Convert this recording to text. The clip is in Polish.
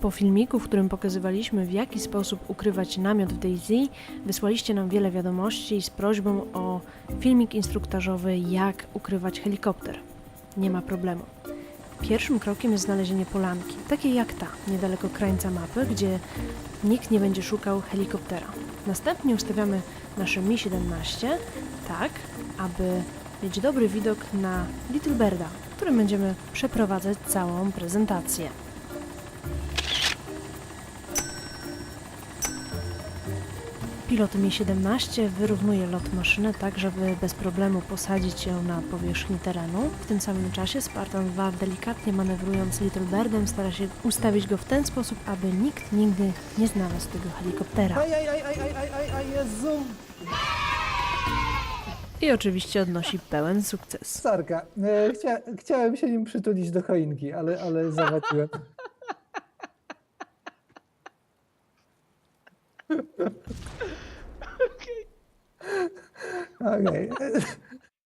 Po filmiku, w którym pokazywaliśmy w jaki sposób ukrywać namiot w Daisy, wysłaliście nam wiele wiadomości z prośbą o filmik instruktażowy jak ukrywać helikopter. Nie ma problemu. Pierwszym krokiem jest znalezienie polanki, takiej jak ta, niedaleko krańca mapy, gdzie nikt nie będzie szukał helikoptera. Następnie ustawiamy nasze Mi-17 tak, aby mieć dobry widok na Little Birda, którym będziemy przeprowadzać całą prezentację. Pilot Mi-17 wyrównuje lot maszyny tak, żeby bez problemu posadzić ją na powierzchni terenu. W tym samym czasie Spartan 2 delikatnie manewrując Little Birdem stara się ustawić go w ten sposób, aby nikt nigdy nie znalazł tego helikoptera. Aj, aj, aj, aj, aj, aj, aj, Jezu! I oczywiście odnosi pełen sukces. Sarka, e, chcia, chciałem się nim przytulić do choinki, ale, ale okay. okay.